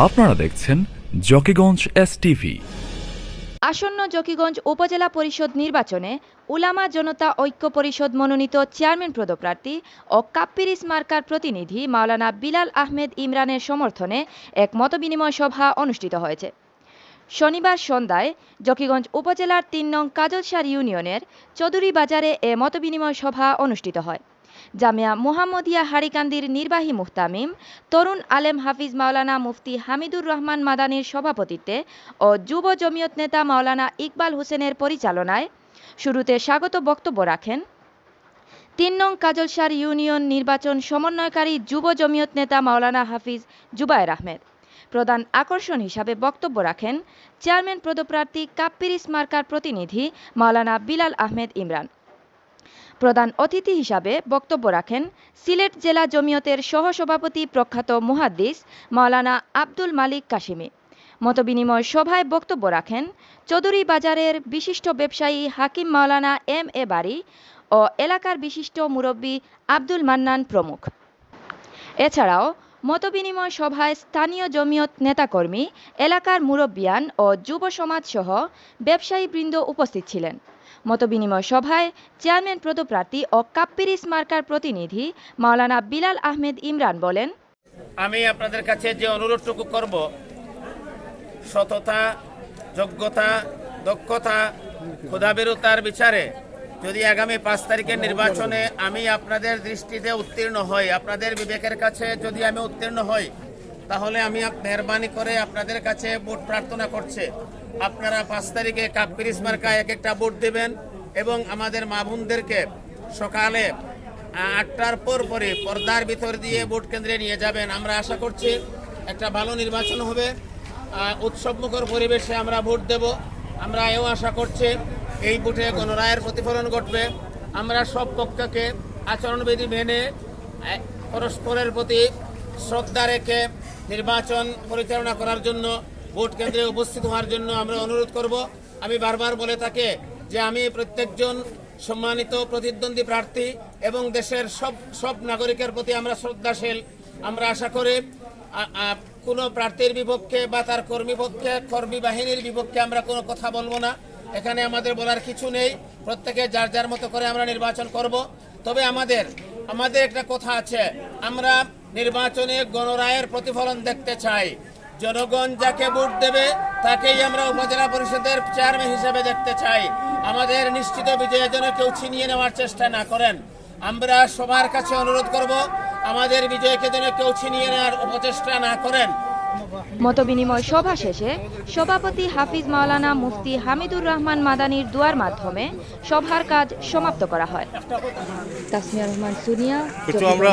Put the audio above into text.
আপনারা দেখছেন Zakiganj S TV আসন্ন জকিগঞ্জ উপজেলা পরিষদ নির্বাচনে উলামা জনতা ঐক্য পরিষদ মনোনীত চেয়ারম্যান পদপ্রার্থী ও কাপ্পিরিস মার্কার প্রতিনিধি মাওলানা বিলাল আহমেদ ইমরানের সমর্থনে এক মতবিনিময় সভা অনুষ্ঠিত হয়েছে। শনিবার সন্ধ্যায় জকিগঞ্জ উপজেলার তিন নং কাজলসার ইউনিয়নের চৌধুরী বাজারে এ মতবিনিময় সভা অনুষ্ঠিত হয়। জামিয়া মুহাম্মদিয়া হারিকান্দির নির্বাহী মুহতামিম, তরুণ আলেম হাফিজ মাওলানা মুফতি হামিদুর রহমান মাদানির সভাপতিত্বে ও যুব জমিয়ত নেতা মাওলানা ইকবাল হোসেনের পরিচালনায় শুরুতে স্বাগত বক্তব্য রাখেন। তিন নং কাজলসার ইউনিয়ন নির্বাচন সমন্বয়কারী যুব জমিয়ত নেতা মাওলানা হাফিজ জুবায়ের আহমেদ। প্রধান আকর্ষণ হিসাবে বক্তব্য রাখেন চেয়ারম্যান পদপ্রার্থী কাপ্পিরিস মার্কার প্রতিনিধি মাওলানা বিলাল আহমেদ ইমরান। প্রধান অতিথি হিসাবে বক্তব্য রাখেন সিলেট জেলা জমিয়তের সহসভাপতি প্রখ্যাত মুহাদ্দিস মাওলানা আব্দুল মালিক কাশিমি মতবিনিময় সভায় বক্তব্য রাখেন চৌধুরী বাজারের বিশিষ্ট ব্যবসায়ী হাকিম মাওলানা এম এ বাড়ি ও এলাকার বিশিষ্ট মুরব্বী আব্দুল মান্নান প্রমুখ। এছাড়াও মতবিনিময় সভায় স্থানীয় জমিয়ত নেতাকর্মী, এলাকার মুরব্বিয়ান ও যুব সমাজ সহ ব্যবসায়ীবৃন্দ উপস্থিত ছিলেন। মতবিনিময় সভায় চেয়ারম্যান পদপ্রার্থী ও কাপ্পিরিস মার্কার প্রতিনিধি মাওলানা বিলাল আহমেদ ইমরান বলেন, আমি আপনাদের কাছে যে অনুরোধটুকু করব, সততা, যোগ্যতা, দক্ষতা ক্ষুধাবিরতার বিচারে যদি আগামী পাঁচ তারিখের নির্বাচনে আমি আপনাদের দৃষ্টিতে উত্তীর্ণ হই, আপনাদের বিবেকের কাছে যদি আমি উত্তীর্ণ হই তাহলে আমি মেহরবানি করে আপনাদের কাছে ভোট প্রার্থনা করছে। আপনারা পাঁচ তারিখে কাপ্পিরিস মার্কায় এক একটা ভোট দেবেন এবং আমাদের মা বোনদেরকে সকালে আটটার পর পরে পর্দার ভিতর দিয়ে ভোট কেন্দ্রে নিয়ে যাবেন। আমরা আশা করছি একটা ভালো নির্বাচন হবে। উৎসবমুখর পরিবেশে আমরা ভোট দেব। আমরা এও আশা করছি এই ভোটে গণরায়ের প্রতিফলন ঘটবে। আমরা সব পক্ষকে আচরণবিধি মেনে পরস্পরের প্রতি শ্রদ্ধা রেখে নির্বাচন পরিচালনা করার জন্য, ভোট কেন্দ্রে উপস্থিত হওয়ার জন্য আমরা অনুরোধ করব। আমি বারবার বলে থাকি যে আমি প্রত্যেকজন সম্মানিত প্রতিদ্বন্দ্বী প্রার্থী এবং দেশের সব সব নাগরিকের প্রতি আমরা শ্রদ্ধাশীল। আমরা আশা করি কোনো প্রার্থীর বিপক্ষে বা তার কর্মী পক্ষে, কর্মী বাহিনীর বিপক্ষে আমরা কোনো কথা বলব না। এখানে আমাদের বলার কিছু নেই। প্রত্যেকে যার যার মতো করে আমরা নির্বাচন করব। তবে আমাদের আমাদের একটা কথা আছে। আমরা নির্বাচনে গণরায়ের প্রতিফলন দেখতে চাই। জনগণ যাকে ভোট দেবে, তাকেই আমরা উপজেলা পরিষদের চেয়ারম্যান হিসেবে দেখতে চাই। আমাদের নিশ্চিত বিজয়ের জন্য কেউ ছিনিয়ে নেওয়ার চেষ্টা না করেন। আমরা সবার কাছে অনুরোধ করব, আমাদের বিজয়কে যেন কেউ ছিনিয়ে নেওয়ার অপচেষ্টা না করেন। মতবিনিময় সভা শেষে সভাপতি হাফিজ মাওলানা মুফতি হামিদুর রহমান মাদানির দুয়ার মাধ্যমে সভার কাজ সমাপ্ত করা হয়। তাসমিয়া রহমান সুনিয়া আমরা